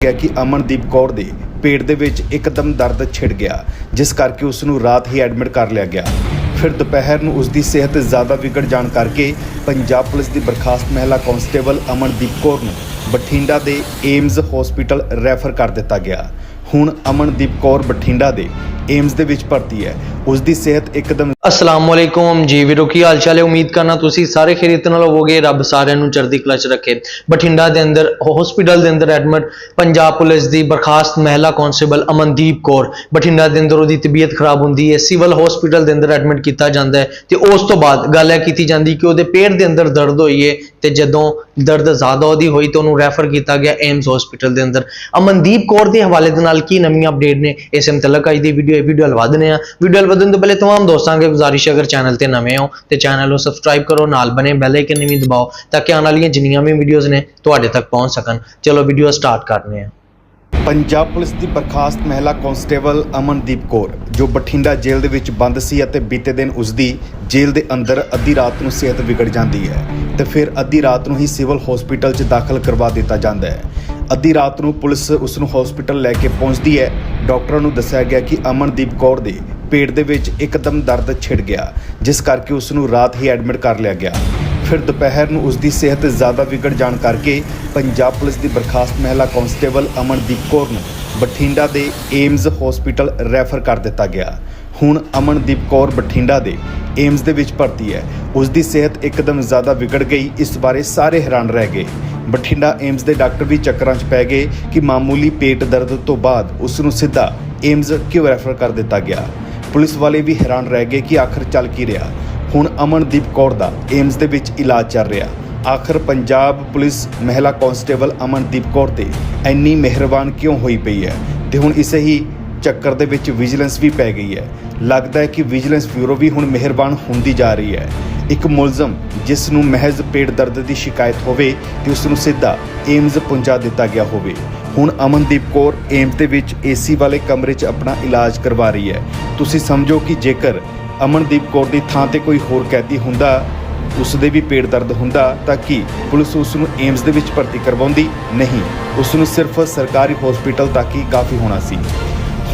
ਗਿਆ ਕਿ ਅਮਨਦੀਪ ਕੌਰ ਦੇ ਪੇਟ ਦੇ ਵਿੱਚ ਇੱਕਦਮ ਦਰਦ ਛਿੜ ਗਿਆ, ਜਿਸ ਕਰਕੇ ਉਸ ਨੂੰ ਰਾਤ ਹੀ ਐਡਮਿਟ ਕਰ ਲਿਆ ਗਿਆ। ਫਿਰ ਦੁਪਹਿਰ ਨੂੰ ਉਸ ਦੀ ਸਿਹਤ ਜ਼ਿਆਦਾ ਵਿਗੜ ਜਾਣ ਕਰਕੇ ਪੰਜਾਬ ਪੁਲਿਸ ਦੀ ਬਰਖਾਸਤ ਮਹਿਲਾ ਕਾਂਸਟੇਬਲ ਅਮਨਦੀਪ ਕੌਰ ਨੂੰ ਬਠਿੰਡਾ ਦੇ ਏਮਜ਼ ਹਸਪੀਟਲ ਰੈਫਰ ਕਰ ਦਿੱਤਾ ਗਿਆ। ਹੁਣ ਅਮਨਦੀਪ ਕੌਰ ਬਠਿੰਡਾ ਦੇ ਏਮਜ਼ ਦੇ ਵਿੱਚ ਭਰਤੀ ਹੈ। ਉਸ ਦੀ ਸਿਹਤ ਇੱਕਦਮ ਅਸਲਾਮ ਜੀ ਵੀਰੋ, ਕੀ ਹਾਲ ਚਾਲ ਹੈ? ਉਮੀਦ ਕਰਨਾ ਤੁਸੀਂ ਸਾਰੇ ਖੈਰੀਅਤ ਨਾਲ ਹੋਵੋਗੇ। ਰੱਬ ਸਾਰਿਆਂ ਨੂੰ ਚੜ੍ਹਦੀ ਕਲਾ 'ਚ ਰੱਖੇ। ਬਠਿੰਡਾ ਦੇ ਅੰਦਰ ਹਸਪੀਟਲ ਦੇ ਅੰਦਰ ਐਡਮਿਟ ਪੰਜਾਬ ਪੁਲਿਸ ਦੀ ਬਰਖਾਸਤ ਮਹਿਲਾ ਕਾਂਸਟੇਬਲ ਅਮਨਦੀਪ ਕੌਰ। ਬਠਿੰਡਾ ਦੇ ਅੰਦਰ ਉਹਦੀ ਤਬੀਅਤ ਖਰਾਬ ਹੁੰਦੀ ਹੈ। ਸਿਵਲ ਹਸਪੀਟਲ ਦੇ ਅੰਦਰ ਐਡਮਿਟ ਕੀਤਾ ਜਾਂਦਾ ਹੈ। ਤੇ ਉਸ ਤੋਂ ਬਾਅਦ ਗੱਲ ਇਹ ਕੀਤੀ ਜਾਂਦੀ ਕਿ ਉਹਦੇ ਪੇਟ ਦੇ ਅੰਦਰ ਦਰਦ ਹੋਈ ਹੈ। ਤੇ ਜਦੋਂ ਦਰਦ ਜ਼ਿਆਦਾ ਉਹਦੀ ਹੋਈ ਤਾਂ ਉਹਨੂੰ ਰੈਫਰ ਕੀਤਾ ਗਿਆ ਏਮਸ ਹਸਪੀਟਲ ਦੇ ਅੰਦਰ। ਅਮਨਦੀਪ ਕੌਰ ਦੇ ਹਵਾਲੇ ਦੇ ਨਾਲ ਕੀ ਨਵੀਆਂ ਅਪਡੇਟ ਨੇ? ਇਸ ਮੁਤਲਕ ਅੱਜ ਦੀ ਵੀਡੀਓ ਇਹ ਵੀਡੀਓ ਲਵਾ ਦਿੰਦੇ ਆ ਵੀਡੀਓ ਲਵਾਉਣ ਤੋਂ ਪਹਿਲੇ ਤਮਾਮ ਦੋਸਤਾਂ ਅੱਗੇ ਗੁਜ਼ਾਰਿਸ਼ ਅਗਰ ਚੈਨਲ ਤੇ ਨਵੇਂ ਹੋ ਤੇ ਚੈਨਲ ਨੂੰ ਸਬਸਕ੍ਰਾਈਬ ਕਰੋ, ਨਾਲ ਬਣੇ ਬੈਲ ਆਈਕਨ ਵੀ ਦਬਾਓ, ਤਾਂ ਕਿ ਆਉਣ ਵਾਲੀਆਂ ਜਿੰਨੀਆਂ ਵੀ ਵੀਡੀਓਜ਼ ਨੇ ਤੁਹਾਡੇ ਤੱਕ ਪਹੁੰਚ ਸਕਣ। ਚਲੋ ਵੀਡੀਓ ਸਟਾਰਟ ਕਰਦੇ ਆ ਪੰਜਾਬ ਪੁਲਿਸ ਦੀ ਬਰਖਾਸਤ ਮਹਿਲਾ ਕਾਂਸਟੇਬਲ ਅਮਨਦੀਪ ਕੌਰ, ਜੋ ਬਠਿੰਡਾ ਜੇਲ੍ਹ ਦੇ ਵਿੱਚ ਬੰਦ ਸੀ ਅਤੇ ਬੀਤੇ ਦਿਨ ਉਸ ਦੀ ਜੇਲ੍ਹ ਦੇ ਅੰਦਰ ਅੱਧੀ ਰਾਤ ਨੂੰ ਸਿਹਤ ਵਿਗੜ ਜਾਂਦੀ ਹੈ ਤੇ ਫਿਰ ਅੱਧੀ ਰਾਤ ਨੂੰ ਹੀ ਸਿਵਲ ਹਸਪੀਟਲ 'ਚ ਦਾਖਲ ਕਰਵਾ ਦਿੱਤਾ ਜਾਂਦਾ ਹੈ। ਅੱਧੀ ਰਾਤ ਨੂੰ ਪੁਲਿਸ ਉਸ ਨੂੰ ਹਸਪੀਟਲ ਲੈ ਕੇ ਪਹੁੰਚਦੀ ਹੈ। ਡਾਕਟਰਾਂ ਨੂੰ ਦੱਸਿਆ ਗਿਆ ਕਿ ਅਮਨਦੀਪ ਕੌਰ ਦੇ ਪੇਟ ਦੇ ਵਿੱਚ ਇੱਕਦਮ ਦਰਦ ਛਿੜ ਗਿਆ, ਜਿਸ ਕਰਕੇ ਉਸ ਨੂੰ ਰਾਤ ਹੀ ਐਡਮਿਟ ਕਰ ਲਿਆ ਗਿਆ। ਫਿਰ ਦੁਪਹਿਰ ਨੂੰ ਉਸ ਦੀ ਸਿਹਤ ਜ਼ਿਆਦਾ ਵਿਗੜ ਜਾਣ ਕਰਕੇ ਪੰਜਾਬ ਪੁਲਿਸ ਦੀ ਬਰਖਾਸਤ ਮਹਿਲਾ ਕਾਂਸਟੇਬਲ ਅਮਨਦੀਪ ਕੌਰ ਨੂੰ ਬਠਿੰਡਾ ਦੇ ਏਮਜ਼ ਹਸਪੀਟਲ ਰੈਫਰ ਕਰ ਦਿੱਤਾ ਗਿਆ। ਹੁਣ ਅਮਨਦੀਪ ਕੌਰ ਬਠਿੰਡਾ ਦੇ ਏਮਜ਼ ਦੇ ਵਿੱਚ ਭਰਤੀ ਹੈ। ਉਸ ਦੀ ਸਿਹਤ ਇੱਕਦਮ ਜ਼ਿਆਦਾ ਵਿਗੜ ਗਈ, ਇਸ ਬਾਰੇ ਸਾਰੇ ਹੈਰਾਨ ਰਹਿ ਗਏ। ਬਠਿੰਡਾ ਏਮਜ਼ ਦੇ ਡਾਕਟਰ ਵੀ ਚੱਕਰਾਂ 'ਚ ਪੈ ਗਏ ਕਿ ਮਾਮੂਲੀ ਪੇਟ ਦਰਦ ਤੋਂ ਬਾਅਦ ਉਸ ਨੂੰ ਸਿੱਧਾ ਏਮਜ਼ ਕਿਉਂ ਰੈਫਰ ਕਰ ਦਿੱਤਾ ਗਿਆ। ਪੁਲਿਸ ਵਾਲੇ ਵੀ ਹੈਰਾਨ ਰਹਿ ਗਏ ਕਿ ਆਖਰ ਚੱਲ ਕੀ ਰਿਹਾ। ਹੁਣ ਅਮਨਦੀਪ ਕੌਰ ਦਾ ਏਮਸ ਦੇ ਵਿੱਚ ਇਲਾਜ ਚੱਲ ਰਿਹਾ। ਆਖਰ ਪੰਜਾਬ ਪੁਲਿਸ ਮਹਿਲਾ ਕਾਂਸਟੇਬਲ ਅਮਨਦੀਪ ਕੌਰ ਤੇ ਇੰਨੀ ਮਿਹਰਬਾਨ ਕਿਉਂ ਹੋਈ ਪਈ ਹੈ? ਤੇ ਹੁਣ ਇਸੇ ਹੀ ਚੱਕਰ ਦੇ ਵਿੱਚ ਵਿਜੀਲੈਂਸ ਵੀ ਪੈ ਗਈ ਹੈ। ਲੱਗਦਾ ਹੈ ਕਿ ਵਿਜੀਲੈਂਸ ਬਿਊਰੋ ਵੀ ਹੁਣ ਮਿਹਰਬਾਨ ਹੁੰਦੀ ਜਾ ਰਹੀ ਹੈ। ਇੱਕ ਮੁਲਜ਼ਮ ਜਿਸ ਨੂੰ ਮਹਿਜ਼ ਪੇਟ ਦਰਦ ਦੀ ਸ਼ਿਕਾਇਤ ਹੋਵੇ ਤੇ ਉਸ ਨੂੰ ਸਿੱਧਾ ਏਮਜ਼ ਪਹੁੰਚਾ ਦਿੱਤਾ ਗਿਆ ਹੋਵੇ। ਹੁਣ ਅਮਨਦੀਪ ਕੌਰ ਏਮਜ਼ ਦੇ ਵਿੱਚ ਏਸੀ ਵਾਲੇ ਕਮਰੇ 'ਚ ਆਪਣਾ ਇਲਾਜ ਕਰਵਾ ਰਹੀ ਹੈ। ਤੁਸੀਂ ਸਮਝੋ ਕਿ ਜੇਕਰ ਅਮਨਦੀਪ ਕੌਰ ਦੀ ਥਾਂ ਤੇ ਕੋਈ ਹੋਰ ਕੈਦੀ ਹੁੰਦਾ ਉਸ ਦੇ ਵੀ ਪੇਟ ਦਰਦ ਹੁੰਦਾ ਤਾਂ ਕਿ ਪੁਲਿਸ ਉਸ ਨੂੰ ਏਮਜ਼ ਦੇ ਵਿੱਚ ਭਰਤੀ ਕਰਵਾਉਂਦੀ? ਨਹੀਂ ਉਸ ਨੂੰ ਸਿਰਫ ਸਰਕਾਰੀ ਹਸਪੀਟਲ ਤੱਕ ਹੀ ਕਾਫੀ ਹੋਣਾ ਸੀ।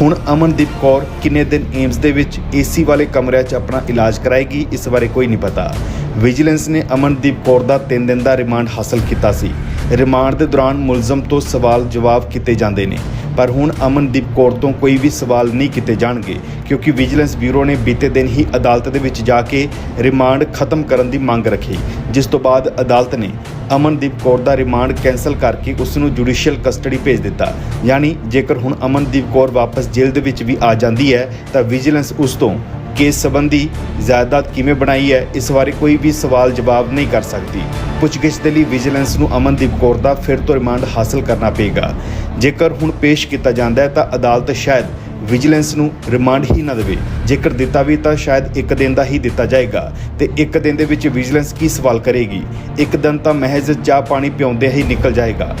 ਹੁਣ ਅਮਨਦੀਪ ਕੌਰ ਕਿੰਨੇ ਦਿਨ ਏਮਸ ਦੇ ਵਿੱਚ ਏਸੀ ਵਾਲੇ ਕਮਰਿਆਂ 'ਚ ਆਪਣਾ ਇਲਾਜ ਕਰਾਏਗੀ, ਇਸ ਬਾਰੇ ਕੋਈ ਨਹੀਂ ਪਤਾ। ਵਿਜੀਲੈਂਸ ਨੇ ਅਮਨਦੀਪ ਕੌਰ ਦਾ 3 ਦਿਨ ਦਾ ਰਿਮਾਂਡ ਹਾਸਲ ਕੀਤਾ ਸੀ। ਰਿਮਾਂਡ ਦੇ ਦੌਰਾਨ ਮੁਲਜ਼ਮ ਤੋਂ ਸਵਾਲ ਜਵਾਬ ਕੀਤੇ ਜਾਂਦੇ ਨੇ। ਪਰ ਹੁਣ ਅਮਨਦੀਪ ਕੌਰ ਤੋਂ ਕੋਈ ਵੀ ਸਵਾਲ ਨਹੀਂ ਕੀਤੇ ਜਾਣਗੇ, ਕਿਉਂਕਿ ਵਿਜੀਲੈਂਸ ਬਿਊਰੋ ਨੇ ਬੀਤੇ ਦਿਨ ਹੀ ਅਦਾਲਤ ਦੇ ਵਿੱਚ ਜਾ ਕੇ ਰਿਮਾਂਡ ਖਤਮ ਕਰਨ ਦੀ ਮੰਗ ਰੱਖੀ, ਜਿਸ ਤੋਂ ਬਾਅਦ ਅਦਾਲਤ ਨੇ ਅਮਨਦੀਪ ਕੌਰ ਦਾ ਰਿਮਾਂਡ ਕੈਨਸਲ ਕਰਕੇ ਉਸ ਨੂੰ ਜੁਡੀਸ਼ੀਅਲ ਕਸਟਡੀ ਭੇਜ ਦਿੱਤਾ। ਯਾਨੀ ਜੇਕਰ ਹੁਣ ਅਮਨਦੀਪ ਕੌਰ ਵਾਪਸ ਜੇਲ੍ਹ ਦੇ ਵਿੱਚ ਵੀ ਆ ਜਾਂਦੀ ਹੈ, ਤਾਂ ਵਿਜੀਲੈਂਸ ਉਸ ਤੋਂ ਕੇਸ ਸੰਬੰਧੀ ਜਾਇਦਾਦ ਕਿਵੇਂ ਬਣਾਈ ਹੈ, ਇਸ ਬਾਰੇ ਕੋਈ ਵੀ ਸਵਾਲ ਜਵਾਬ ਨਹੀਂ ਕਰ ਸਕਦੀ। ਪੁੱਛਗਿੱਛ ਦੇ ਲਈ ਵਿਜੀਲੈਂਸ ਨੂੰ ਅਮਨਦੀਪ ਕੌਰ ਦਾ ਫਿਰ ਤੋਂ ਰਿਮਾਂਡ ਹਾਸਲ ਕਰਨਾ ਪਏਗਾ। ਜੇਕਰ ਹੁਣ ਪੇਸ਼ ਕੀਤਾ ਜਾਂਦਾ ਹੈ, ਤਾਂ ਅਦਾਲਤ ਸ਼ਾਇਦ ਵਿਜੀਲੈਂਸ ਨੂੰ ਰਿਮਾਂਡ ਹੀ ਨਾ ਦੇਵੇ। ਜੇਕਰ ਦਿੱਤਾ ਵੀ ਤਾਂ ਸ਼ਾਇਦ ਇੱਕ ਦਿਨ ਦਾ ਹੀ ਦਿੱਤਾ ਜਾਏਗਾ। ਤੇ ਇੱਕ ਦਿਨ ਦੇ ਵਿੱਚ ਵਿਜੀਲੈਂਸ ਕੀ ਸਵਾਲ ਕਰੇਗੀ? ਇੱਕ ਦਿਨ ਤਾਂ ਮਹਿਜ਼ ਚਾਹ ਪਾਣੀ ਪਿਉਂਦੇ ਹੀ ਨਿਕਲ ਜਾਏਗਾ।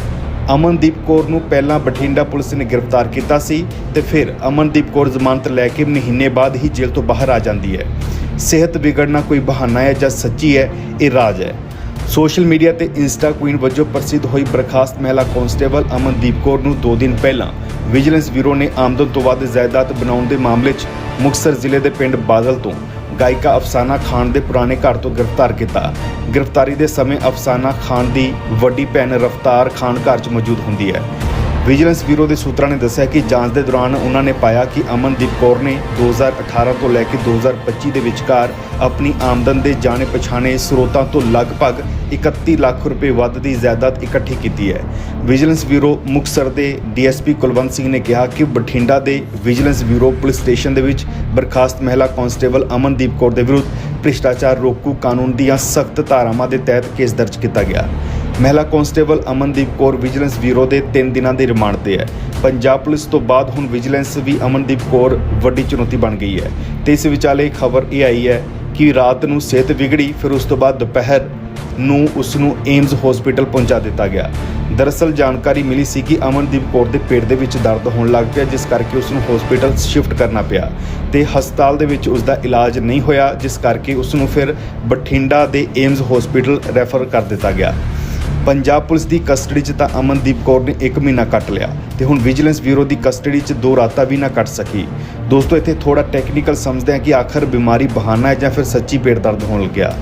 ਅਮਨਦੀਪ ਕੌਰ ਨੂੰ ਪਹਿਲਾਂ ਬਠਿੰਡਾ ਪੁਲਿਸ ਨੇ ਗ੍ਰਿਫਤਾਰ ਕੀਤਾ ਸੀ ਤੇ ਫਿਰ ਅਮਨਦੀਪ ਕੌਰ ਜ਼ਮਾਨਤ ਲੈ ਕੇ ਮਹੀਨੇ ਬਾਅਦ ਹੀ ਜੇਲ੍ਹ ਤੋਂ ਬਾਹਰ ਆ ਜਾਂਦੀ ਹੈ। ਸਿਹਤ ਵਿਗੜਨਾ ਕੋਈ ਬਹਾਨਾ ਹੈ ਜਾਂ ਸੱਚੀ ਹੈ, ਇਹ ਰਾਜ ਹੈ। ਸੋਸ਼ਲ ਮੀਡੀਆ ਤੇ ਇੰਸਟਾ ਕੁਈਨ ਵਜੋਂ ਪ੍ਰਸਿੱਧ ਹੋਈ ਬਰਖਾਸਤ ਮਹਿਲਾ ਕਾਂਸਟੇਬਲ ਅਮਨਦੀਪ ਕੌਰ ਨੂੰ 2 ਦਿਨ ਪਹਿਲਾਂ ਵਿਜੀਲੈਂਸ ਬਿਊਰੋ ਨੇ ਆਮਦਨ ਤੋਂ ਵੱਧ ਜਾਇਦਾਦ ਬਣਾਉਣ ਦੇ ਮਾਮਲੇ 'ਚ ਮੁਕਤਸਰ ਜ਼ਿਲ੍ਹੇ ਦੇ ਪਿੰਡ ਬਾਦਲ ਤੋਂ ਗਾਇਕਾ ਅਫਸਾਨਾ ਖਾਨ ਦੇ ਪੁਰਾਣੇ ਘਰ ਤੋਂ ਗ੍ਰਿਫਤਾਰ ਕੀਤਾ। ਗ੍ਰਿਫਤਾਰੀ ਦੇ ਸਮੇਂ ਅਫਸਾਨਾ ਖਾਨ ਦੀ ਵੱਡੀ ਭੈਣ ਰਫਤਾਰ ਖਾਨ ਘਰ 'ਚ ਮੌਜੂਦ ਹੁੰਦੀ ਹੈ। ਵਿਜੀਲੈਂਸ ਬਿਊਰੋ ਦੇ ਸੂਤਰਾਂ ਨੇ ਦੱਸਿਆ ਕਿ ਜਾਂਚ ਦੇ ਦੌਰਾਨ ਉਹਨਾਂ ਨੇ ਪਾਇਆ ਕਿ ਅਮਨਦੀਪ ਕੌਰ ਨੇ 2018 ਤੋਂ ਲੈ ਕੇ 2025 ਦੇ ਵਿਚਕਾਰ ਆਪਣੀ ਆਮਦਨ ਦੇ ਜਾਣੇ ਪਛਾਣੇ ਸਰੋਤਾਂ ਤੋਂ ਲਗਭਗ 31 ਲੱਖ ਰੁਪਏ ਵੱਧ ਦੀ ਜਾਇਦਾਦ ਇਕੱਠੀ ਕੀਤੀ ਹੈ। ਵਿਜੀਲੈਂਸ ਬਿਊਰੋ ਮੁਕਤਸਰ ਦੇ ਡੀਐਸਪੀ ਕੁਲਵੰਤ ਸਿੰਘ ਨੇ ਕਿਹਾ ਕਿ ਬਠਿੰਡਾ ਦੇ ਵਿਜੀਲੈਂਸ ਬਿਊਰੋ ਪੁਲਿਸ ਸਟੇਸ਼ਨ ਦੇ ਵਿੱਚ ਬਰਖਾਸਤ ਮਹਿਲਾ ਕਾਂਸਟੇਬਲ ਅਮਨਦੀਪ ਕੌਰ ਦੇ ਵਿਰੁੱਧ ਭ੍ਰਿਸ਼ਟਾਚਾਰ ਰੋਕੂ ਕਾਨੂੰਨ ਦੀਆਂ ਸਖਤ ਧਾਰਾਵਾਂ ਦੇ ਤਹਿਤ ਕੇਸ ਦਰਜ ਕੀਤਾ ਗਿਆ। ਮਹਿਲਾ constable Amandeep Kaur vigilance bureau ਦੇ 3 ਦਿਨਾਂ ਦੇ ਰਿਮਾਂਡ ਤੇ ਹੈ। ਪੰਜਾਬ ਪੁਲਿਸ ਤੋਂ ਬਾਅਦ ਹੁਣ ਵਿਜੀਲੈਂਸ ਵੀ ਅਮਨਦੀਪ ਕੌਰ ਵੱਡੀ ਚੁਣੌਤੀ ਬਣ ਗਈ ਹੈ। ਤੇ ਇਸ ਵਿਚਾਲੇ ਖਬਰ ਇਹ ਆਈ ਹੈ ਕਿ ਰਾਤ ਨੂੰ ਸਿਹਤ ਵਿਗੜੀ, ਫਿਰ ਉਸ ਤੋਂ ਬਾਅਦ ਦੁਪਹਿਰ ਨੂੰ ਉਸ ਨੂੰ ਏਮਜ਼ ਹਸਪੀਟਲ ਪਹੁੰਚਾ ਦਿੱਤਾ ਗਿਆ। ਦਰਅਸਲ ਜਾਣਕਾਰੀ ਮਿਲੀ ਸੀ ਕਿ ਅਮਨਦੀਪ ਕੌਰ ਦੇ ਪੇਟ ਦੇ ਵਿੱਚ ਦਰਦ ਹੋਣ ਲੱਗ ਪਿਆ, ਜਿਸ ਕਰਕੇ ਉਸ ਨੂੰ ਹਸਪੀਟਲ ਸ਼ਿਫਟ ਕਰਨਾ ਪਿਆ ਤੇ ਹਸਪਤਾਲ ਦੇ ਵਿੱਚ ਉਸ ਦਾ ਇਲਾਜ ਨਹੀਂ ਹੋਇਆ, ਜਿਸ ਕਰਕੇ ਉਸ ਨੂੰ ਫਿਰ ਬਠਿੰਡਾ ਦੇ ਏਮਜ਼ ਹਸਪੀਟਲ ਰੈਫਰ ਕਰ ਦਿੱਤਾ ਗਿਆ। ਪੰਜਾਬ ਪੁਲਿਸ ਦੀ ਕਸਟਡੀ 'ਚ ਤਾਂ ਅਮਨਦੀਪ ਕੌਰ ਨੇ 1 ਮਹੀਨਾ ਕੱਟ ਲਿਆ ਤੇ ਹੁਣ ਵਿਜੀਲੈਂਸ ਬਿਊਰੋ ਦੀ ਕਸਟਡੀ 'ਚ ਦੋ ਰਾਤਾਂ ਵੀ ਨਾ ਕੱਟ ਸਕੀ। ਦੋਸਤੋ, ਇੱਥੇ ਥੋੜਾ ਟੈਕਨੀਕਲ ਸਮਝਦੇ ਹਾਂ ਕਿ ਆਖਰ ਬਿਮਾਰੀ ਬਹਾਨਾ ਹੈ ਜਾਂ ਫਿਰ ਸੱਚੀ ਪੇਟ ਦਰਦ ਹੋਣ ਲੱਗਿਆ।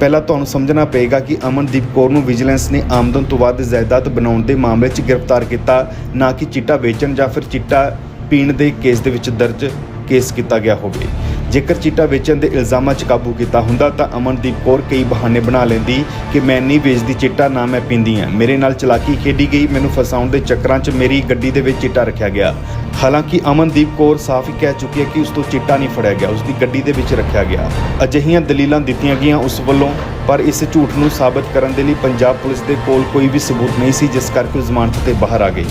ਪਹਿਲਾਂ ਤੁਹਾਨੂੰ ਸਮਝਣਾ ਪਏਗਾ ਕਿ ਅਮਨਦੀਪ ਕੌਰ ਨੂੰ ਵਿਜੀਲੈਂਸ ਨੇ ਆਮਦਨ ਤੋਂ ਵੱਧ ਜਾਇਦਾਦ ਬਣਾਉਣ ਦੇ ਮਾਮਲੇ 'ਚ ਗ੍ਰਿਫਤਾਰ ਕੀਤਾ, ਨਾ ਕਿ ਚਿੱਟਾ ਵੇਚਣ ਜਾਂ ਫਿਰ ਚਿੱਟਾ ਪੀਣ ਦੇ ਕੇਸ ਦੇ ਵਿੱਚ ਦਰਜ। ਕੇਸ ਕੀਤਾ ਗਿਆ ਹੋਵੇ। ਜੇਕਰ ਚਿੱਟਾ ਵੇਚਣ ਦੇ ਇਲਜ਼ਾਮਾਂ 'ਚ ਕਾਬੂ ਕੀਤਾ ਹੁੰਦਾ ਤਾਂ ਅਮਨਦੀਪ ਕੌਰ ਕਈ ਬਹਾਨੇ ਬਣਾ ਲੈਂਦੀ ਕਿ ਮੈਂ ਨਹੀਂ ਵੇਚਦੀ ਚਿੱਟਾ, ਨਾ ਮੈਂ ਪੀਂਦੀ ਹਾਂ। ਮੇਰੇ ਨਾਲ ਚਲਾਕੀ ਖੇਡੀ ਗਈ, ਮੈਨੂੰ ਫਸਾਉਣ ਦੇ ਚੱਕਰਾਂ 'ਚ ਮੇਰੀ ਗੱਡੀ ਦੇ ਵਿੱਚ ਚਿੱਟਾ ਰੱਖਿਆ ਗਿਆ। ਹਾਲਾਂਕਿ ਅਮਨਦੀਪ ਕੌਰ ਸਾਫ਼ ਹੀ ਕਹਿ ਚੁੱਕੀ ਹੈ ਕਿ ਉਸ ਤੋਂ ਚਿੱਟਾ ਨਹੀਂ ਫੜਿਆ ਗਿਆ, ਉਸ ਦੀ ਗੱਡੀ ਦੇ ਵਿੱਚ ਰੱਖਿਆ ਗਿਆ। ਅਜਿਹੀਆਂ ਦਲੀਲਾਂ ਦਿੱਤੀਆਂ ਗਈਆਂ ਉਸ ਵੱਲੋਂ, ਪਰ ਇਸ ਝੂਠ ਨੂੰ ਸਾਬਤ ਕਰਨ ਦੇ ਲਈ ਪੰਜਾਬ ਪੁਲਿਸ ਦੇ ਕੋਲ ਕੋਈ ਵੀ ਸਬੂਤ ਨਹੀਂ ਸੀ, ਜਿਸ ਕਰਕੇ ਉਹ ਜ਼ਮਾਨਤ ਤੇ ਬਾਹਰ ਆ ਗਈ।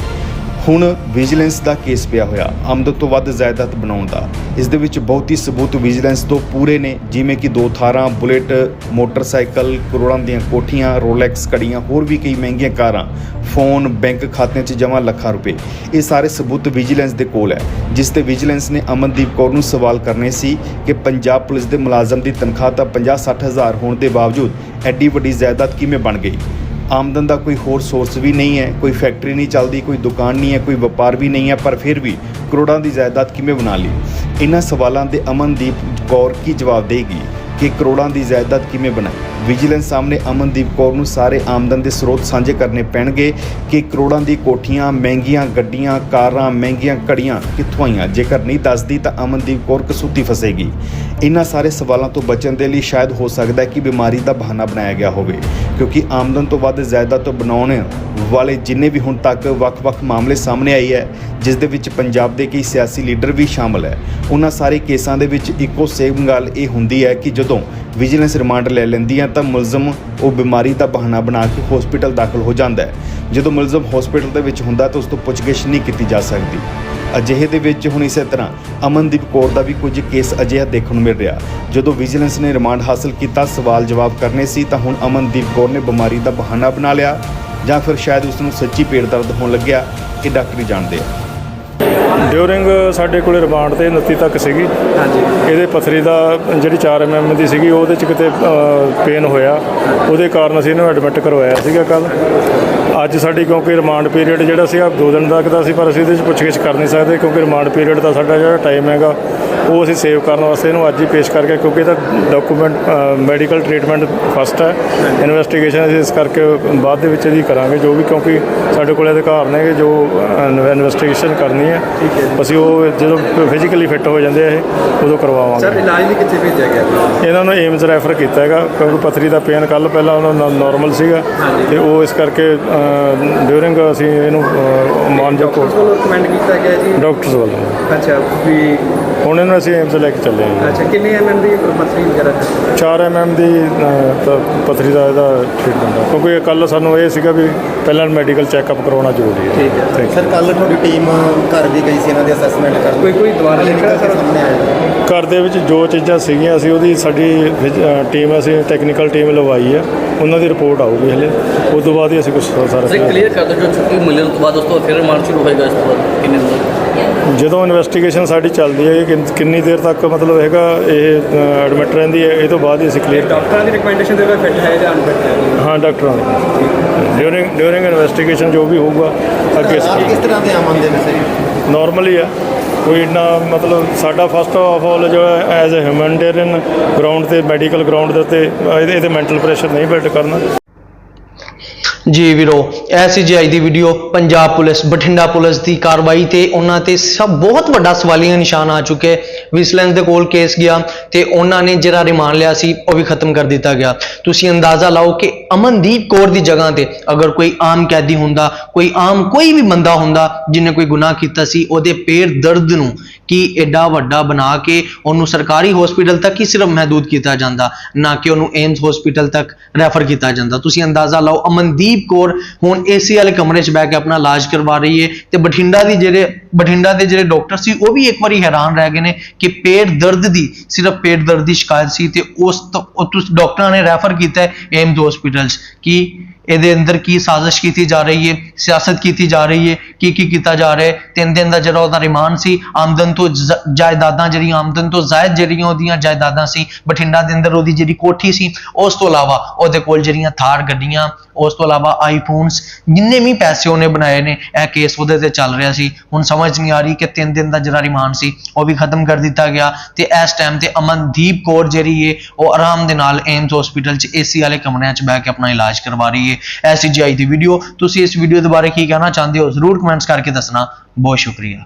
ਹੁਣ ਵਿਜੀਲੈਂਸ ਦਾ ਕੇਸ ਪਿਆ ਹੋਇਆ, ਆਮਦਨ ਤੋਂ ਵੱਧ ਜਾਇਦਾਦ ਬਣਾਉਣ ਦਾ। ਇਸ ਦੇ ਵਿੱਚ ਬਹੁਤੀ ਸਬੂਤ ਵਿਜੀਲੈਂਸ ਤੋਂ ਪੂਰੇ ਨੇ, ਜਿਵੇਂ ਕਿ ਦੋ ਥਾਰਾਂ, ਬੁਲੇਟ, ਮੋਟਰਸਾਈਕਲ, ਕਰੋੜਾਂ ਦੀਆਂ ਕੋਠੀਆਂ, ਰੋਲੈਕਸ ਕੜੀਆਂ, ਹੋਰ ਵੀ ਕਈ ਮਹਿੰਗੀਆਂ ਕਾਰਾਂ, ਫੋਨ, ਬੈਂਕ ਖਾਤਿਆਂ 'ਚ ਜਮ੍ਹਾਂ ਲੱਖਾਂ ਰੁਪਏ। ਇਹ ਸਾਰੇ ਸਬੂਤ ਵਿਜੀਲੈਂਸ ਦੇ ਕੋਲ ਹੈ, ਜਿਸ ਤੇ ਵਿਜੀਲੈਂਸ ਨੇ ਅਮਨਦੀਪ ਕੌਰ ਨੂੰ ਸਵਾਲ ਕਰਨੇ ਸੀ ਕਿ ਪੰਜਾਬ ਪੁਲਿਸ ਦੇ ਮੁਲਾਜ਼ਮ ਦੀ ਤਨਖਾਹ ਤਾਂ 50-60 ਹਜ਼ਾਰ ਹੋਣ ਦੇ ਬਾਵਜੂਦ ਐਡੀ ਵੱਡੀ ਜਾਇਦਾਦ ਕਿਵੇਂ ਬਣ ਗਈ? ਆਮਦਨ ਦਾ ਕੋਈ ਹੋਰ ਸੋਰਸ ਵੀ ਨਹੀਂ ਹੈ, ਕੋਈ ਫੈਕਟਰੀ ਨਹੀਂ ਚੱਲਦੀ, ਕੋਈ ਦੁਕਾਨ ਨਹੀਂ ਹੈ, ਕੋਈ ਵਪਾਰ ਵੀ ਨਹੀਂ ਹੈ, ਪਰ ਫਿਰ ਵੀ ਕਰੋੜਾਂ ਦੀ ਜਾਇਦਾਦ ਕਿਵੇਂ ਬਣਾ ਲਈ? ਇਹਨਾਂ ਸਵਾਲਾਂ ਦੇ ਅਮਨਦੀਪ ਕੌਰ ਕੀ ਜਵਾਬ ਦੇਗੀ? ਕਿ ਕਰੋੜਾਂ ਦੀ ਜਾਇਦਾਦ ਕਿਵੇਂ ਬਣਾਈ? ਵਿਜੀਲੈਂਸ ਸਾਹਮਣੇ ਅਮਨਦੀਪ ਕੌਰ ਨੂੰ ਸਾਰੇ ਆਮਦਨ ਦੇ ਸਰੋਤ ਸਾਂਝੇ ਕਰਨੇ ਪੈਣਗੇ ਕਿ ਕਰੋੜਾਂ ਦੀ ਕੋਠੀਆਂ, ਮਹਿੰਗੀਆਂ ਗੱਡੀਆਂ, ਕਾਰਾਂ, ਮਹਿੰਗੀਆਂ ਘੜੀਆਂ ਕਿੱਥੋਂ ਆਈਆਂ? ਜੇਕਰ ਨਹੀਂ ਦੱਸਦੀ ਤਾਂ ਅਮਨਦੀਪ ਕੌਰ ਕਸੂਤੀ ਫਸੇਗੀ। ਇਹਨਾਂ ਸਾਰੇ ਸਵਾਲਾਂ ਤੋਂ ਬਚਣ ਦੇ ਲਈ ਸ਼ਾਇਦ ਹੋ ਸਕਦਾ ਹੈ ਕਿ ਬਿਮਾਰੀ ਦਾ ਬਹਾਨਾ ਬਣਾਇਆ ਗਿਆ ਹੋਵੇ, ਕਿਉਂਕਿ ਆਮਦਨ ਤੋਂ ਵੱਧ ਜਾਇਦਾਦ ਤੋਂ ਬਣਾਉਣ ਵਾਲੇ ਜਿੰਨੇ ਵੀ ਹੁਣ ਤੱਕ ਵੱਖ-ਵੱਖ ਮਾਮਲੇ ਸਾਹਮਣੇ ਆਏ ਹੈ, ਜਿਸ ਦੇ ਵਿੱਚ ਪੰਜਾਬ ਦੇ ਕਈ ਸਿਆਸੀ ਲੀਡਰ ਵੀ ਸ਼ਾਮਲ ਹੈ। ਉਹਨਾਂ ਸਾਰੇ ਕੇਸਾਂ ਦੇ ਵਿੱਚ ਇੱਕੋ ਸੇਮ ਗੱਲ ਇਹ ਹੁੰਦੀ ਹੈ ਕਿ ਜਦੋਂ ਵਿਜੀਲੈਂਸ ਰਿਮਾਂਡ ਲੈ ਲੈਂਦੀ ਹੈ ਤਾਂ ਮੁਲਜ਼ਮ ਉਹ ਬਿਮਾਰੀ ਦਾ ਬਹਾਨਾ ਬਣਾ ਕੇ ਹਸਪੀਟਲ ਦਾਖਲ ਹੋ ਜਾਂਦਾ ਹੈ। ਜਦੋਂ ਮੁਲਜ਼ਮ ਹਸਪੀਟਲ ਦੇ ਵਿੱਚ ਹੁੰਦਾ ਤਾਂ ਉਸ ਤੋਂ ਪੁੱਛਗਿੱਛ ਨਹੀਂ ਕੀਤੀ ਜਾ ਸਕਦੀ। ਅਜਿਹੇ ਦੇ ਵਿੱਚ ਹੁਣ ਇਸੇ ਤਰ੍ਹਾਂ ਅਮਨਦੀਪ ਕੌਰ ਦਾ ਵੀ ਕੁਝ ਕੇਸ ਅਜਿਹਾ ਦੇਖਣ ਨੂੰ ਮਿਲ ਰਿਹਾ। ਜਦੋਂ ਵਿਜੀਲੈਂਸ ਨੇ ਰਿਮਾਂਡ ਹਾਸਲ ਕੀਤਾ, ਸਵਾਲ ਜਵਾਬ ਕਰਨੇ ਸੀ ਤਾਂ ਹੁਣ ਅਮਨਦੀਪ ਕੌਰ ਨੇ ਬਿਮਾਰੀ ਦਾ ਬਹਾਨਾ ਬਣਾ ਲਿਆ ਜਾਂ ਫਿਰ ਸ਼ਾਇਦ ਉਸ ਨੂੰ ਸੱਚੀ ਪੇਟ ਦਰਦ ਹੋਣ ਲੱਗਿਆ ਕਿ ਡਾਕਟਰ ਹੀ ਜਾਣਦੇ ਆ। ਡਿਊਰਿੰਗ ਸਾਡੇ ਕੋਲੇ ਰਿਮਾਂਡ ਤੇ 29 ਤੱਕ ਸੀਗੀ। ਹਾਂਜੀ। ਇਹਦੇ ਪਥਰੀ ਦਾ ਜਿਹੜੀ 4 ਐਮਐਮ ਦੀ ਸੀਗੀ ਉਹਦੇ ਚ ਕਿਤੇ ਪੇਨ ਹੋਇਆ। ਉਹਦੇ ਕਾਰਨ ਅਸੀਂ ਇਹਨੂੰ ਐਡਮਿਟ ਕਰਵਾਇਆ ਸੀਗਾ ਕੱਲ ਅੱਜ ਸਾਡੀ ਕਿਉਂਕਿ ਰਿਮਾਂਡ ਪੀਰੀਅਡ ਜਿਹੜਾ ਸੀਗਾ 2 ਦਿਨ ਦਾ ਸੀ ਪਰ ਅਸੀਂ ਇਹਦੇ ਚ ਪੁੱਛਗਿੱਛ ਕਰ ਨਹੀਂ ਸਕਦੇ ਕਿਉਂਕਿ ਰਿਮਾਂਡ ਪੀਰੀਅਡ ਦਾ ਸਾਡਾ ਜਿਹੜਾ ਟਾਈਮ ਹੈਗਾ ਉਹ ਅਸੀਂ ਸੇਵ ਕਰਨ ਵਾਸਤੇ ਇਹਨੂੰ ਅੱਜ ਹੀ ਪੇਸ਼ ਕਰਕੇ ਕਿਉਂਕਿ ਇਹਦਾ ਡਾਕੂਮੈਂਟ ਮੈਡੀਕਲ ਟ੍ਰੀਟਮੈਂਟ ਫਸਟ ਹੈ। ਇਨਵੈਸਟੀਗੇਸ਼ਨ ਅਸੀਂ ਇਸ ਕਰਕੇ ਬਾਅਦ ਦੇ ਵਿੱਚ ਇਹਦੀ ਕਰਾਂਗੇ ਜੋ ਵੀ ਕਿਉਂਕਿ ਸਾਡੇ ਕੋਲ ਅਧਿਕਾਰ ਨੇ ਕਿ ਜੋ ਇਨਵੈਸਟੀਗੇਸ਼ਨ ਕਰਨੀ ਹੈ। ਅਸੀਂ ਉਹ ਜਦੋਂ ਫਿਜ਼ੀਕਲੀ ਫਿੱਟ ਹੋ ਜਾਂਦੇ ਆ ਇਹ ਉਦੋਂ ਕਰਵਾਵਾਂਗੇ। ਸਰ ਇਲਾਜ ਲਈ ਕਿੱਥੇ ਭੇਜਿਆ ਗਿਆ? ਇਹਨਾਂ ਨੂੰ ਏਮਜ਼ ਰੈਫਰ ਕੀਤਾ ਹੈਗਾ ਕਿਉਂਕਿ ਪਥਰੀ ਦਾ ਪੇਨ ਕੱਲ ਪਹਿਲਾਂ ਉਹਨਾਂ ਨੂੰ ਨਾਰਮਲ ਸੀਗਾ ਤੇ ਉਹ ਇਸ ਕਰਕੇ ਡਿਊਰਿੰਗ ਅਸੀਂ ਇਹਨੂੰ ਮਾਨਜੋ ਕੋ ਕੋਲ ਰეკਮੈਂਡ ਕੀਤਾ ਗਿਆ ਜੀ। ਡਾਕਟਰਸ ਵੱਲੋਂ। ਅੱਛਾ ਵੀ ਹੁਣ ਇਹਨੂੰ ਅਸੀਂ ਏਮਜ਼ ਲੈ ਕੇ ਚੱਲੇ ਹਾਂ ਅੱਛਾ ਕਿੰਨੇ ਐਮਐਮ ਦੀ ਪਥਰੀ ਵਗੈਰਾ 4 ਐਮਐਮ ਦੀ ਪਥਰੀ ਦਾ ਇਹਦਾ ਟ੍ਰੀਟਮੈਂਟ ਹੈ ਕਿਉਂਕਿ ਕੱਲ ਸਾਨੂੰ ਇਹ ਸੀਗਾ ਵੀ ਪਹਿਲਾਂ ਮੈਡੀਕਲ ਚੈੱਕਅਪ ਕਰਵਾਉਣਾ ਜ਼ਰੂਰੀ ਹੈ। ਠੀਕ ਹੈ. ਸਰ ਕੱਲ ਤੁਹਾਡੀ ਟੀਮ ਘਰ ਵੀ ਗਈ ਸੀ ਇਹਨਾਂ ਦੀ ਅਸੈਸਮੈਂਟ ਕਰਨ। ਕੋਈ ਕੋਈ ਦੁਬਾਰਾ ਲਿਖਿਆ ਸਰ? ਸਾਹਮਣੇ ਆਇਆ। ਘਰ ਦੇ ਵਿੱਚ ਜੋ ਚੀਜ਼ਾਂ ਸੀਗੀਆਂ ਅਸੀਂ ਉਹਦੀ ਸਾਡੀ ਟੀਮ ਅਸੀਂ ਟੈਕਨੀਕਲ ਟੀਮ ਲਵਾਈ ਹੈ ਉਹਨਾਂ ਦੀ ਰਿਪੋਰਟ ਆਊਗੀ ਹਲੇ। ਉਸ ਤੋਂ ਬਾਅਦ ਹੀ ਅਸੀਂ ਕੁਝ ਸਾਰਾ ਸਰ ਕਲੀਅਰ ਕਰ ਦਿਓ ਜੋ ਛੁੱਟੀ ਮਿਲਣ ਤੋਂ ਬਾਅਦ ਉਸ ਤੋਂ ਫਿਰ ਰਿਮਾਂਡ ਸ਼ੁਰੂ ਹੋਏਗਾ ਇਸ ਤੋਂ ਬਾਅਦ ਕਿੰਨੇ ਦਿਨ ਤੱਕ ਜਦੋਂ ਇਨਵੈਸਟੀਗੇਸ਼ਨ ਸਾਡੀ ਚੱਲਦੀ ਹੈ ਕਿ ਕਿੰਨ- ਦੇਰ ਤੱਕ ਮਤਲਬ ਹੈਗਾ ਇਹ ਐਡਮਿਟ ਰਹਿੰਦੀ ਹੈ ਇਹ ਤੋਂ ਬਾਅਦ ਹੀ ਅਸੀਂ ਕਲੀਅਰ ਡਾਕਟਰਾਂ ਦੀ ਰეკਮੈਂਡੇਸ਼ਨ ਦੇ ਵਿੱਚ ਫਿੱਟ ਹੈ ਜਾਂ ਅਨਫਿਟ ਹੈ? ਹਾਂ ਡਾਕਟਰਾਂ ਦੇ। ਡਿਊਰਿੰਗ ਡਿਊਰਿੰਗ ਇਨਵੈਸਟੀਗੇਸ਼ਨ ਜੋ ਵੀ ਹੋਊਗਾ ਅੱਗੇ ਕਿਸ ਤਰ੍ਹਾਂ ਦੇ ਆਮਨ ਦੇ ਨੇ ਸਰ ਨਾਰਮਲੀ ਹੈ ਕੋਈ ਇੰਨਾ ਮਤਲਬ ਸਾਡਾ ਫਸਟ ਆਫ ਆਲ ਜੋ ਐਜ਼ ਅ ਹਿਊਮਨਿਟੇਰੀਅਨ ਗਰਾਊਂਡ ਤੇ ਮੈਡੀਕਲ ਗਰਾਊਂਡ ਦੇ ਉੱਤੇ, ਇਹਦੇ ਇਹਦੇ ਮੈਂਟਲ ਪ੍ਰੈਸ਼ਰ ਨਹੀਂ ਬਿਲਡ ਕਰਨਾ। ਜੀ ਵੀਰੋ ਐਸੀ ਜੀ ਅੱਜ ਦੀ video Punjab police, Bathinda police ਦੀ ਕਾਰਵਾਈ ਤੇ ਉਹਨਾਂ ਤੇ ਸਭ ਬਹੁਤ ਵੱਡਾ ਸਵਾਲੀਆ ਨਿਸ਼ਾਨ ਆ ਚੁੱਕੇ। ਵਿਜੀਲੈਂਸ ਦੇ ਕੋਲ ਕੇਸ ਗਿਆ ਤੇ ਉਹਨਾਂ ਨੇ ਜਿਹੜਾ ਰਿਮਾਂਡ ਲਿਆ ਸੀ, ਉਹ ਵੀ ਖਤਮ ਕਰ ਦਿੱਤਾ ਗਿਆ। ਤੁਸੀਂ ਅੰਦਾਜ਼ਾ ਲਾਓ ਕਿ ਅਮਨਦੀਪ ਕੌਰ ਦੀ ਜਗ੍ਹਾ ਤੇ ਅਗਰ ਕੋਈ ਆਮ ਕੈਦੀ ਹੁੰਦਾ, ਕੋਈ ਆਮ ਕੋਈ ਵੀ ਬੰਦਾ ਹੁੰਦਾ ਜਿਹਨੇ ਕੋਈ ਗੁਨਾਹ ਕੀਤਾ ਸੀ, ਉਹਦੇ ਪੇਟ ਦਰਦ ਨੂੰ ਕਿ ਐਡਾ ਵੱਡਾ ਬਣਾ ਕੇ ਉਹਨੂੰ ਸਰਕਾਰੀ ਹਸਪੀਟਲ ਤੱਕ ਹੀ ਸਿਰਫ ਮਹਦੂਦ ਕੀਤਾ ਜਾਂਦਾ, ਨਾ ਕਿ ਉਹਨੂੰ ਏਮਸ ਹਸਪੀਟਲ ਤੱਕ ਰੈਫਰ ਕੀਤਾ ਜਾਂਦਾ। ਤੁਸੀਂ ਅੰਦਾਜ਼ਾ ਲਾਓ, ਅਮਨਦੀਪ ਕੌਰ ਹੁਣ ਏਸੀ ਵਾਲੇ ਕਮਰੇ 'ਚ ਬਹਿ ਕੇ ਆਪਣਾ ਇਲਾਜ ਕਰਵਾ ਰਹੀ ਹੈ ਤੇ ਬਠਿੰਡਾ ਦੀ ਜਿਹੜੇ, ਬਠਿੰਡਾ ਦੇ ਜਿਹੜੇ ਡਾਕਟਰ ਸੀ, ਉਹ ਵੀ ਇੱਕ ਵਾਰੀ ਹੈਰਾਨ ਰਹਿ ਗਏ ਨੇ ਕਿ ਪੇਟ ਦਰਦ ਦੀ, ਸਿਰਫ ਪੇਟ ਦਰਦ ਦੀ ਸ਼ਿਕਾਇਤ ਸੀ ਤੇ ਉਸ ਤੋਂ ਡਾਕਟਰਾਂ ਨੇ ਰੈਫਰ ਕੀਤਾ ਹੈ ਏਮਜ਼ 'ਚ ਕਿ ਇਹਦੇ ਅੰਦਰ ਕੀ ਸਾਜ਼ਿਸ਼ ਕੀਤੀ ਜਾ ਰਹੀ ਹੈ ਸਿਆਸਤ ਕੀਤੀ ਜਾ ਰਹੀ ਹੈ ਕੀ ਕੀ ਕੀਤਾ ਜਾ ਰਿਹਾ ਹੈ ਤਿੰਨ ਦਿਨ ਦਾ ਜਿਹੜਾ ਉਹਦਾ ਰਿਮਾਂਡ ਸੀ, ਆਮਦਨ ਤੋਂ ਜ਼- ਜਾਇਦਾਦਾਂ ਜਿਹੜੀਆਂ ਆਮਦਨ ਤੋਂ ਜ਼ਾਇਦ ਜਿਹੜੀਆਂ ਉਹਦੀਆਂ ਜਾਇਦਾਦਾਂ ਸੀ, ਬਠਿੰਡਾ ਦੇ ਅੰਦਰ ਉਹਦੀ ਜਿਹੜੀ ਕੋਠੀ ਸੀ, ਉਸ ਤੋਂ ਇਲਾਵਾ ਉਹਦੇ ਕੋਲ ਜਿਹੜੀਆਂ ਥਾਰ ਗੱਡੀਆਂ, ਉਸ ਤੋਂ ਇਲਾਵਾ ਆਈਫੋਨਸ ਜਿੰਨੇ ਵੀ ਪੈਸੇ ਉਹਨੇ ਬਣਾਏ ਨੇ, ਇਹ ਕੇਸ ਉਹਦੇ ਤੇ ਚੱਲ ਰਿਹਾ ਸੀ। ਹੁਣ ਸਮਝ ਨਹੀਂ ਆ ਰਹੀ ਕਿ ਤਿੰਨ ਦਿਨ ਦਾ ਜਿਹੜਾ ਰਿਮਾਂਡ ਸੀ, ਉਹ ਵੀ ਖਤਮ ਕਰ ਦਿੱਤਾ ਗਿਆ ਤੇ ਇਸ ਟਾਈਮ ਤੇ ਅਮਨਦੀਪ ਕੌਰ ਜਿਹੜੀ ਹੈ ਉਹ ਆਰਾਮ ਦੇ ਨਾਲ ਏਮਸ ਹਸਪੀਟਲ 'ਚ ਏਸੀ ਵਾਲੇ ਕਮਰਿਆਂ 'ਚ ਬਹਿ ਕੇ ਆਪਣਾ ਇਲਾਜ ਕਰਵਾ ਰਹੀ ਹੈ ਐਸੀ ਜੀ ਦੀ ਵੀਡੀਓ ਤੁਸੀਂ ਇਸ ਵੀਡੀਓ ਦੇ ਬਾਰੇ ਕੀ ਕਹਿਣਾ ਚਾਹੁੰਦੇ ਹੋ, ਜ਼ਰੂਰ ਕਮੈਂਟਸ ਕਰਕੇ ਦੱਸਣਾ। ਬਹੁਤ ਸ਼ੁਕਰੀਆ।